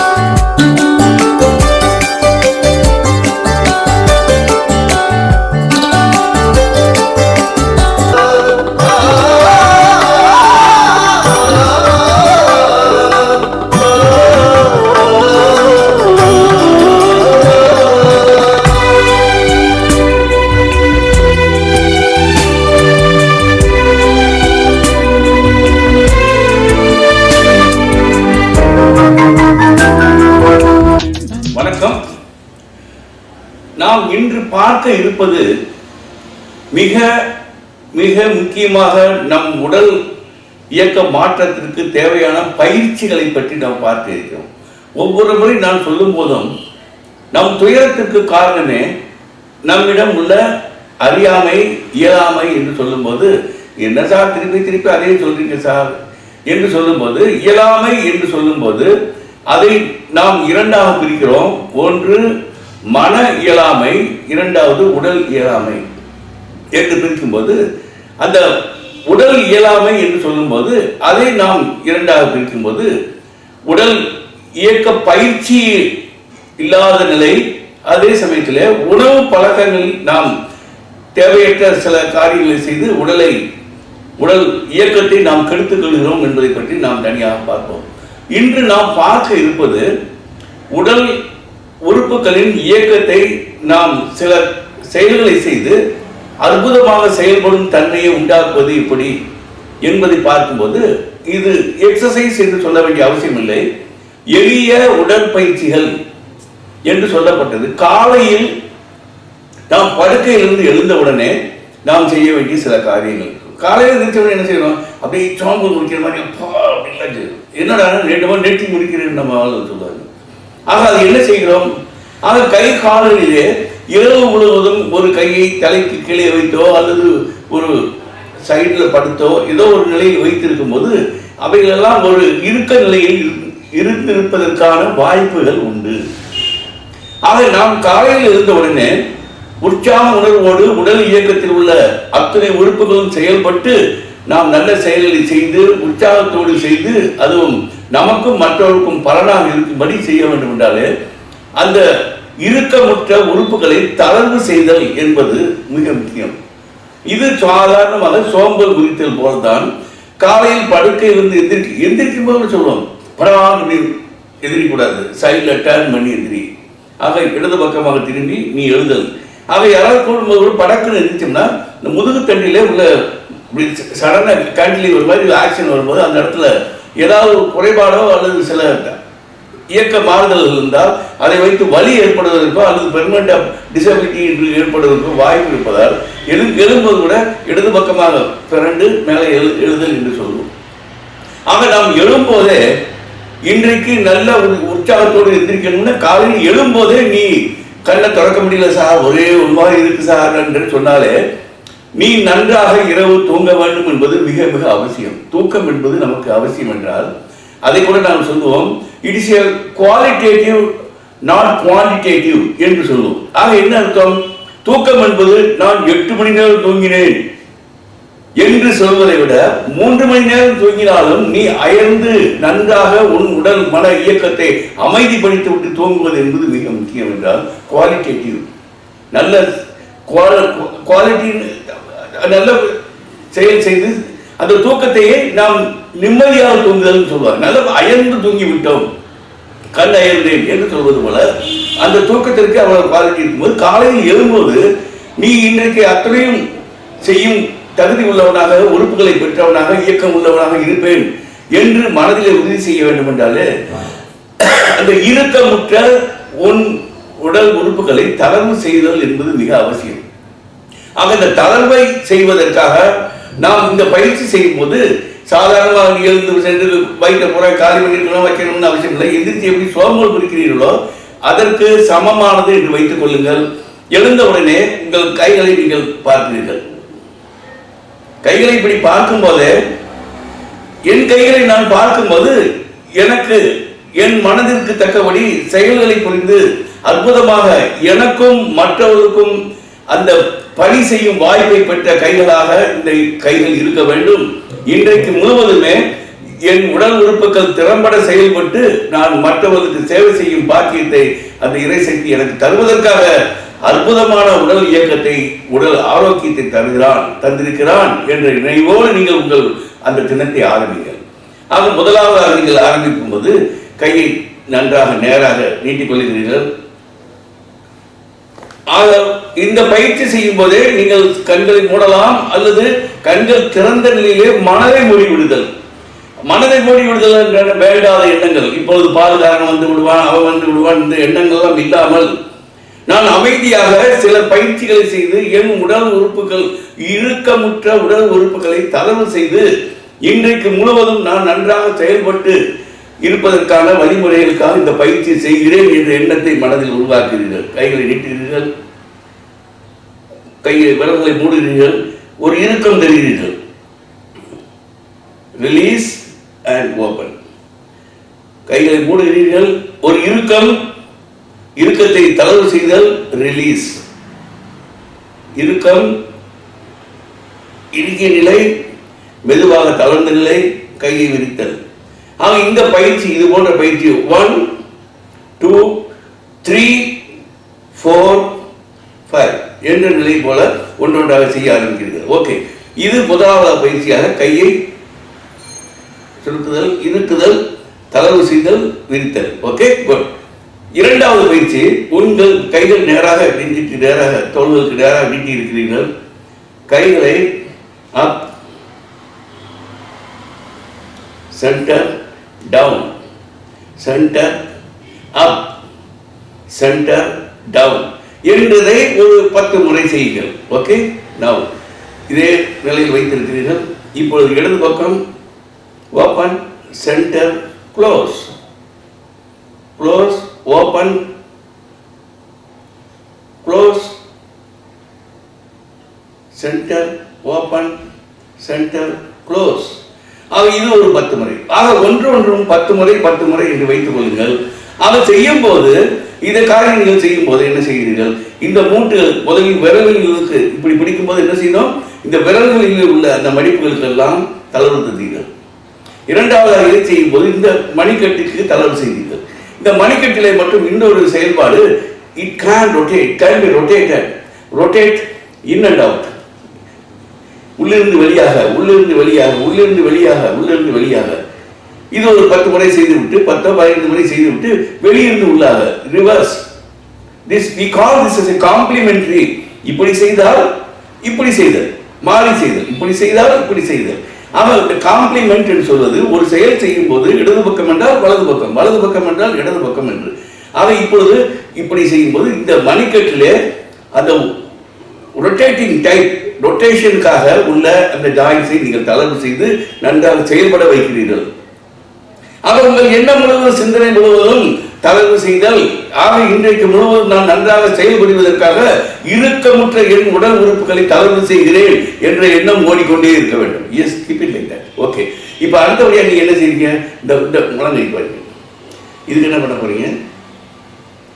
amor. நாம் இன்று பார்க்க இருப்பது மிக மிக முக்கியமாக நம் உடல் இயக்க மாற்றத்திற்கு தேவையான பயிற்சிகளை பற்றி நாம் பார்க்க இருக்கிறோம். ஒவ்வொரு முறை நான் சொல்லும் போதும் நம் துயரத்திற்கு காரணமே நம்மிடம் உள்ள அறியாமை இயலாமை என்று சொல்லும்போது என்ன சார் திருப்பி திருப்பி அதே சொல்றீங்க சார்? என்று சொல்லும்போது இயலாமை என்று சொல்லும்போது அதை நாம் இரண்டாக பிரிக்கிறோம். ஒன்று மன இயலாமை இரண்டாவது உடல் இயலாமை என்று பிரிக்கும்போது அந்த உடல் இயலாமை என்று சொல்லும்போது அதை நாம் இரண்டாக பிரிக்கும்போது உடல் இயக்க பயிற்சி இல்லாத நிலை அதே சமயத்தில் உணவு பழக்கங்களில் நாம் தேவையற்ற சில காரியங்களை செய்து உடலை உடல் இயக்கத்தை நாம் கெடுத்துக் கொள்கிறோம் என்பதை பற்றி நாம் தனியாக பார்ப்போம். இன்று நாம் பார்க்க இருப்பது உடல் உறுப்புகளின் இயக்கத்தை நாம் சில செயல்களை செய்து அற்புதமாக செயல்படும் தன்மையை உண்டாக்குவது இப்படி என்பதை பார்க்கும்போது இது எக்ஸசைஸ் என்று சொல்ல வேண்டிய அவசியம் இல்லை எளிய உடற்பயிற்சிகள் என்று சொல்லப்பட்டது. காலையில் நாம் படுக்கையிலிருந்து எழுந்தவுடனே நாம் செய்ய வேண்டிய சில காரியங்கள். காலையில் எழுந்திரிச்சவுடனே என்ன செய்யணும்? அப்படியே சோம்பு முடிக்கிற மாதிரி அப்பா அப்படின்லாம் செய்யணும். என்னடா ரெண்டு மணி நெட்டி முடிக்கிறேன்னு நம்ம ஆளு சொல்லுவாங்க ஆக அது என்ன செய்கிறோம்? ஆக கை கால்களிலே இரவு முழுவதும் ஒரு கையை தலைக்கு கீழே வைத்தோ அல்லது ஒரு சைடில் படுத்தோ ஏதோ ஒரு நிலையில் வைத்திருக்கும் போது அவைகளெல்லாம் ஒரு இருக்க நிலையில் இருந்திருப்பதற்கான வாய்ப்புகள் உண்டு. ஆக நாம் காலையில் இருந்த உடனே உற்சாக உணர்வோடு உடல் இயக்கத்தில் உள்ள அத்தனை உறுப்புகளும் செயல்பட்டு நாம் நல்ல செயல்களை செய்து உற்சாகத்தோடு செய்து அதுவும் நமக்கும் மற்றவருக்கும் பலனாக இருக்கும்படி செய்ய வேண்டும் என்றாலே அந்த இறுக்கமுற்ற உறுப்புகளை தளர்வு செய்தல் என்பது மிக முக்கியம். இது சாதாரணமாக சோம்பல் குறித்தல் போல்தான் காலையில் படுக்கையிலிருந்து எந்திரிக்க எந்திரிக்கும் போது சொல்லுவோம் பரவாயில்ல அப்படி எதிரிக்கூடாது சைடில் டேர்ன் பண்ணி எதிரி ஆக இடது பக்கமாக திரும்பி நீ எழுதல். ஆக யாராவது கூடும்போது கூட படக்குன்னு எந்திரிச்சோம்னா இந்த முதுகு தண்டிலே உள்ள சடனாக கேண்டிலி ஒரு மாதிரி ஆக்ஷன் வரும்போது அந்த இடத்துல ஏதாவது ஒரு குறைபாடோ அல்லது சில இயக்க மாறுதல்கள் இருந்தால் அதை வைத்து வலி ஏற்படுவதற்கோ அல்லது பெர்மனண்ட் டிசபிலிட்டி என்று ஏற்படுவதற்கோ வாய்ப்பு இருப்பதால் எழு எழும்போது கூட இடது பக்கமாக பிறண்டு மேலே எழு எழுதல் என்று சொல்லுவோம் ஆக நாம் எழும்போதே இன்றைக்கு நல்ல ஒரு உற்சாகத்தோடு எந்திரிக்கணும்னா காலையில் எழும்போதே நீ கண்ணை திறக்க முடியல சார் ஒரே ஒரு மாதிரி இருக்கு சார் என்று சொன்னாலே நீ நன்றாக இரவு தூங்க வேண்டும் என்பது மிக மிக அவசியம். தூக்கம் என்பது நமக்கு அவசியம் என்றால் அதை கூட நாம் சொல்லுவோம் it is a qualitative not quantitative என்று சொல்லுவோம். ஆக என்ன அர்த்தம்? தூக்கம் என்பது நான் எட்டு மணி நேரம் தூங்கினேன் என்று சொல்வதை விட மூன்று மணி நேரம் தூங்கினாலும் நீ அயர்ந்து நன்றாக உன் உடல் மன இயக்கத்தை அமைதிப்படுத்தி விட்டு தூங்குவது என்பது மிக முக்கியம் என்றால் குவாலிட்டேட்டிவ் நல்ல குவாலிட்டி நல்ல செயல் செய்து அந்த தூக்கத்தையே நாம் நிம்மதியாக தூங்குதல் சொல்வார் நல்ல அயர்ந்து தூங்கி விட்டோம் கண் அயர்ந்தேன் என்று சொல்வது போல அந்த தூக்கத்திற்கு அவ்வளவு குவாலிட்டி இருக்கும்போது காலையில் எழும்போது நீ இன்றைக்கு அத்தனையும் செய்யும் தகுதி உள்ளவனாக உறுப்புகளை பெற்றவனாக இயக்கம் உள்ளவனாக இருப்பேன் என்று மனதிலே உறுதி செய்ய வேண்டும் என்றாலே அந்த இறுக்கமுற்ற உன் உடல் உறுப்புகளை தளர்வு செய்தல் என்பது மிக அவசியம். ஆக இந்த தளர்வை செய்வதற்காக நாம் இந்த பயிற்சி செய்யும் போது சாதாரணமாக எழுந்து சென்று வயிற்ற புற காலி பண்ணிருக்கணும் வைக்கணும்னு அவசியம் இல்லை. எதிர்த்து எப்படி சோம்பல் குறிக்கிறீர்களோ அதற்கு சமமானது என்று வைத்துக் கொள்ளுங்கள். எழுந்த உடனே உங்கள் கைகளை நீங்கள் பார்க்கிறீர்கள். கைகளை இப்படி பார்க்கும் போதே என் கைகளை நான் பார்க்கும்போது எனக்கு என் மனதிற்கு தக்கபடி செயல்களை புரிந்து அற்புதமாக எனக்கும் மற்றவர்களுக்கும் அந்த பணி செய்யும் வாய்ப்பை பெற்ற கைகளாக இந்த கைகள் இருக்க வேண்டும். இன்றைக்கு முழுவதுமே என் உடல் உறுப்புகள் திறம்பட செயல்பட்டு நான் மற்றவர்களுக்கு சேவை செய்யும் பாக்கியத்தை அந்த இறைசக்தி எனக்கு தருவதற்காக அற்புதமான உடல் இயக்கத்தை உடல் ஆரோக்கியத்தை தருகிறான் தந்திருக்கிறான் என்ற நினைவோடு நீங்கள் உங்கள் அந்த தினத்தை ஆரம்பிங்கள். ஆக முதலாவதாக நீங்கள் ஆரம்பிக்கும் போது கையை நன்றாக நேராக நீட்டிக் கொள்கிறீர்கள். இந்த பயிற்சி செய்யும் போதே நீங்கள் கண்களை மூடலாம் அல்லது கண்கள் திறந்த நிலையிலே மனதை மூடி விடுதல் மனதை மூடி விடுதல் என்ற வேண்டாத எண்ணங்கள். இப்பொழுது பாதுகாரன் வந்து விடுவான் அவன் வந்து விடுவான் இந்த எண்ணங்கள்லாம் இல்லாமல். நான் அமைதியாக சில பயிற்சிகளை செய்து என் உடல் உறுப்புகள் இறுக்கமுற்ற உடல் உறுப்புகளை தளர்வு செய்து இன்றைக்கு முழுவதும் நான் நன்றாக செயல்பட்டு இருப்பதற்கான வழிமுறைகளுக்காக இந்த பயிற்சி செய்கிறேன் என்ற எண்ணத்தை மனதில் உருவாக்குகிறீர்கள். கைகளை நீட்டுகிறீர்கள். கையை விரல்களை மூடுகிறீர்கள். ஒரு இறுக்கம் தருகிறீர்கள். ரிலீஸ் அண்ட் ஓபன் கைகளை மூடுகிறீர்கள். ஒரு இறுக்கம் இறுக்கத்தை தளர்வு செய்தல் ரிலீஸ் இறுக்கம் இறுகிய நிலை மெதுவாக தளர்ந்த நிலை கையை விரித்தல். ஆக இந்த பயிற்சி இது போன்ற பயிற்சி. One two three four five என்ற நிலை போல ஒன்றொன்றாக செய்ய ஆரம்பிக்கிறது ஓகே இது முதலாவது பயிற்சியாக கையை சுருக்குதல் இருக்குதல் தளர்வு செய்தல் விரித்தல். ஓகே குட் இரண்டாவது பயிற்சி உங்கள் கைகள் நேராக நெஞ்சுக்கு நேராக தோள்களுக்கு நேராக நீட்டி இருக்கிறீர்கள். கைகளை up centre down centre up centre down என்பதை ஒரு பத்து முறை செய்யுங்கள். ஓகே நவ் இதே நிலையில் வைத்திருக்கிறீர்கள். இப்பொழுது இடது பக்கம் open centre close close open close centre open centre close ஆக இது ஒரு பத்து முறை. ஆக ஒன்று ஒன்றும் பத்து முறை பத்து முறை என்று வைத்துக் கொள்ளுங்கள். அதை செய்யும் போது இந்த காரியங்கள் செய்யும் போது என்ன செய்கிறீர்கள்? இந்த மூட்டுகள் முதலில் விரல்களுக்கு இப்படி பிடிக்கும் போது என்ன செய்யணும் இந்த விரல்களில் உள்ள அந்த மடிப்புகளுக்கு எல்லாம் தளர்வு தந்தீர்கள். இரண்டாவதாக இதை செய்யும் போது இந்த மணிக்கட்டுக்கு தளர்வு செய்தீர்கள். இந்த மணிக்கட்டிலே மட்டும் இன்னொரு செயல்பாடு it can rotate can be rotated rotate in and out உள்ளிருந்து வெளியாக உள்ளிருந்து வெளியாக உள்ளிருந்து வெளியாக உள்ளிருந்து வெளியாக. இது ஒரு பத்து முறை செய்துவிட்டு பத்தோ பதினைந்து முறை செய்துவிட்டு வெளியிருந்து உள்ளாக. Reverse this we call this is complementary இப்படி செய்தால் இப்படி செய்தல். மாறி செய்தல். இப்படி செய்தால் இப்படி செய்தல். ஆனால் இந்த காம்ப்ளிமெண்ட் என்று சொல்வது ஒரு செயல் செய்யும் போது இடது பக்கம் என்றால் வலது பக்கம் வலது பக்கம் என்றால் இடது பக்கம் என்று. அவை இப்பொழுது இப்படி செய்யும் போது இந்த மணிக்கட்டிலே அந்த ரொட்டேட்டிங் டைப் ரொட்டேஷனுக்காக உள்ள அந்த ஜாயின்ஸை நீங்கள் தளர்வு செய்து நன்றாக செயல்பட வைக்கிறீர்கள். அவர் உங்கள் எண்ணம் முழுவதும் சிந்தனை முழுவதும் தளர்வு செய்தல் ஆக இன்றைக்கு முழுவதும் நான் நன்றாக செயல்படுவதற்காக இறுக்கமுற்ற என் உடல் உறுப்புகளை தளர்வு செய்கிறேன் என்ற எண்ணம் ஓடிக்கொண்டே இருக்க வேண்டும். Yes keep it like that okay இப்போ அடுத்தபடியாக நீங்கள் என்ன செய்வீங்க இந்த இந்த முழங்கை பாருங்க. இதுக்கு என்ன பண்ண போறீங்க?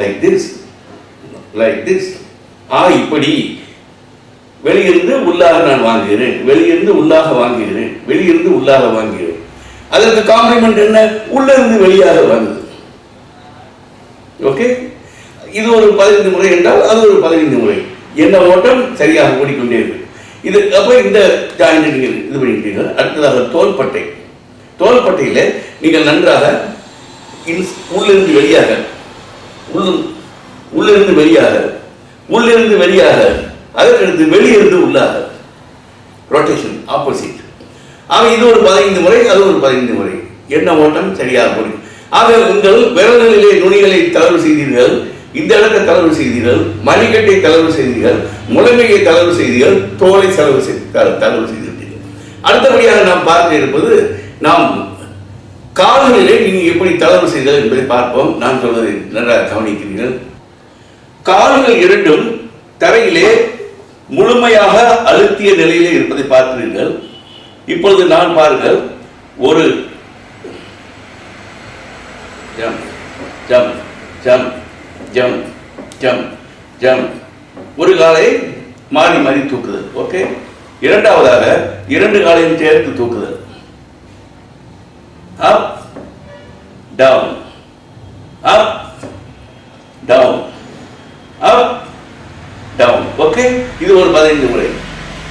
லைக் திஸ் லைக் திஸ் ஆ இப்படி. வெளியிருந்து உள்ளாக நான் வாங்குகிறேன். வெளியிருந்து உள்ளாக வாங்குகிறேன். வெளியிருந்து உள்ளாக வாங்குகிறேன். அதற்கு காம்ப்ளிமெண்ட் என்ன? உள்ள இருந்து வெளியாக வாங்குது. ஓகே இது ஒரு பதினைந்து முறை என்றால் அது ஒரு பதினைந்து முறை. என்ன ஓட்டம்? சரியாக ஓடிக்கொண்டே இருக்கு. இது அப்போ இந்த ஜாயிண்ட் நீங்கள் இது பண்ணிட்டீர்கள் அடுத்ததாக தோள்பட்டை. தோள்பட்டையில் நீங்கள் நன்றாக உள்ளிருந்து வெளியாக உள்ளிருந்து வெளியாக உள்ளிருந்து வெளியாக அதற்கடுத்து வெளியிருந்து உள்ளாக. ரொட்டேஷன் ஆப்போசிட் ஆக இது ஒரு பதினைந்து முறை அது ஒரு பதினைந்து முறை. என்ன ஓட்டம்? சரியாக முடியும். ஆக உங்கள் விரல்களிலே நுனிகளை தளர்வு செய்தீர்கள் இந்த இடத்தை தளர்வு செய்தீர்கள் மணிக்கட்டை தளர்வு செய்தீர்கள் முழங்கையை தளர்வு செய்தீர்கள் தோலை செலவு செய்து தளர்வு செய்திருந்தீர்கள் அடுத்தபடியாக நாம் பார்க்க இருப்பது நாம் கால்களிலே நீங்கள் எப்படி தளர்வு செய்தல் என்பதை பார்ப்போம். நான் சொல்வதை நன்றாக கவனிக்கிறீர்கள். கால்கள் இரண்டும் தரையிலே முழுமையாக அழுத்திய நிலையிலே இருப்பதை பார்க்கிறீர்கள். இப்பொழுது நான் பாருங்கள் ஒரு ஜம் ஜம் ஜம் ஜம் ஜம் ஜம் ஒரு காலை மாறி மாறி தூக்குதல் ஓகே? இரண்டாவதாக இரண்டு காலையும் சேர்த்து தூக்குதல். Up down up down up down. Okay இது ஒரு பதினைந்து முறை.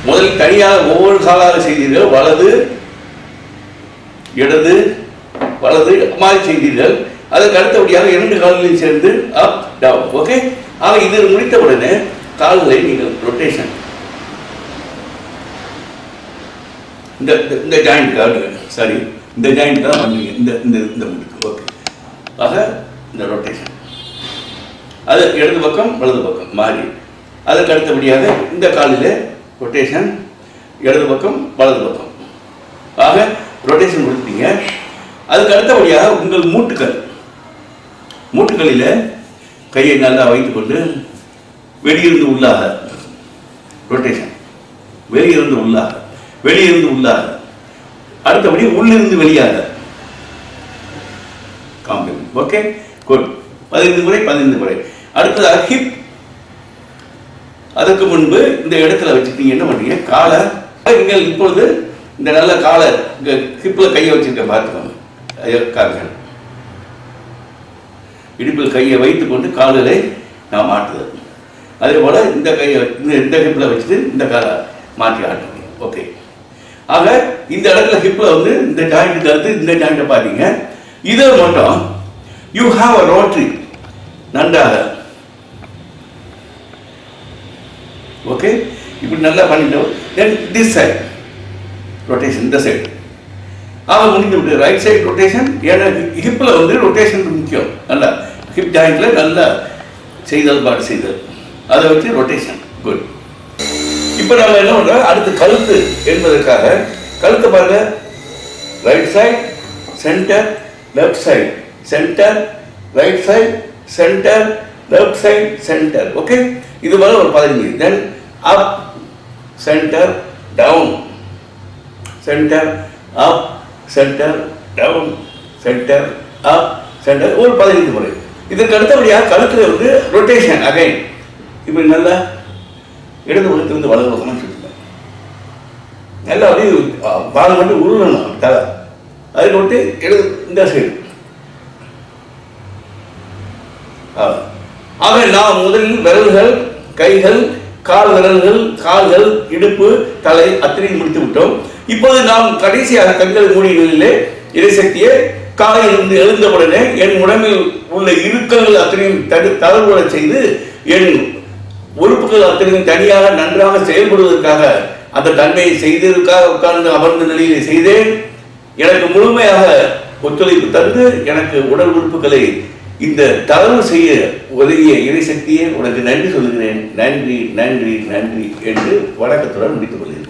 முதலில் தனியாக ஒவ்வொரு காலாக செய்தீர்கள். வலது இடது வலது மாறி செய்தீர்கள். அதற்கு அடுத்தபடியாக இரண்டு கால்களையும் சேர்ந்து அப் டவுன் ஓகே ஆக இது முடித்த உடனே கால்களை நீங்கள் ரொட்டேஷன் இந்த இந்த- ஜாயிண்ட் கார்டு சாரி இந்த ஜாயிண்ட் தான் பண்ணுவீங்க இந்த இந்த இந்த முடிக்கு. ஓகே ஆக இந்த ரொட்டேஷன் அது இடது பக்கம் வலது பக்கம் மாறி. அதற்கு அடுத்தபடியாக இந்த காலில் ரொட்டேஷன் இடது பக்கம் வலது பக்கம். ஆக ரொட்டேஷன் கொடுத்தீங்க. அதுக்கு அடுத்தபடியாக உங்கள் மூட்டுக்கள். மூட்டுகளில் கையை நல்லா வைத்துக்கொண்டு வெளியிருந்து உள்ளாக. ரொட்டேஷன் வெளியிருந்து உள்ளாக. வெளியிருந்து உள்ளாக. அடுத்தபடி உள்ளிருந்து வெளியாக. காம்ப்ளிமெண்ட் ஓகே குட் பதினைந்து முறை பதினைந்து முறை. அடுத்ததாக ஹிப் அதுக்கு முன்பு இந்த இடத்துல வச்சுட்டு என்ன பண்றீங்க? காலை நீங்கள் இப்பொழுது இந்த நல்ல காலை இங்க கிப்பில் கையை வச்சிருக்க பார்த்துக்கோங்க. ஐயோ, கால்கள் இடுப்பில் கையை வைத்து கொண்டு கால்களை நான் மாட்டுதல் அதே போல இந்த கையை இந்த இந்த ஹிப்பில் வச்சுட்டு இந்த காலை மாற்றி ஆட்டுங்க. ஓகே. ஆக இந்த இடத்துல ஹிப்பில் வந்து இந்த ஜாயிண்ட் கருத்து இந்த ஜாயிண்ட்டை பார்த்தீங்க. இதை மட்டும் யூ ஹாவ் அ ரோட்ரி நன்றாக ஓகே இப்படி நல்லா பண்ணிட்டோம். தென் திஸ் சைட் ரொட்டேஷன் இந்த சைடு ஆக முடிஞ்சு விட்டு ரைட் சைடு ரொட்டேஷன் ஏன்னா ஹிப்பில் வந்து ரொட்டேஷன் முக்கியம். நல்லா. ஹிப் ஜாயிண்டில் நல்லா செய்தல் பாடு செய்தல். அதை வச்சு ரொட்டேஷன் குட் இப்போ நம்ம என்ன பண்ணுறோம் அடுத்து கழுத்து என்பதற்காக கழுத்து பாருங்க. Right side centre left side centre right side centre left side centre okay இது மாதிரி ஒரு பதினஞ்சு. Then up centre down centre up centre down centre up centre ஒரு பதினைந்து முறை. இதற்கு அடுத்தபடியாக கழுத்தில் வந்து ரொட்டேஷன் அகைன் இப்படி நல்லா இடது பக்கத்திலிருந்து வலது பக்கமாக சுற்றுங்க நல்லா அப்படியே பால் மட்டும் உருளணும் தலை. அதுக்கு விட்டு இடது இந்த சைடு ஆக நாம் முதலில் விரல்கள் கைகள் கால் விரல்கள் கால்கள் இடுப்பு தலை அத்தனையும் முடித்து விட்டோம். இப்போது நாம் கடைசியாக கண்கள் மூடிய நிலையிலே இறைசக்தியை காலையில் இருந்து எழுந்தவுடனே என் உடம்பில் உள்ள இறுக்கங்கள் அத்தனையும் தடு தளர்வுட செய்து என் உறுப்புகள் அத்தனையும் தனியாக நன்றாக செயல்படுவதற்காக அந்த தன்மையை செய்ததற்காக உட்கார்ந்து அமர்ந்த நிலையிலே செய்தேன். எனக்கு முழுமையாக ஒத்துழைப்பு தந்து எனக்கு உடல் உறுப்புகளை இந்த தவறு செய்ய உதவிய இறைசக்தியே உனக்கு நன்றி சொல்கிறேன் நன்றி நன்றி நன்றி என்று வணக்கத்துடன் முடித்துக் கொள்கிறேன்.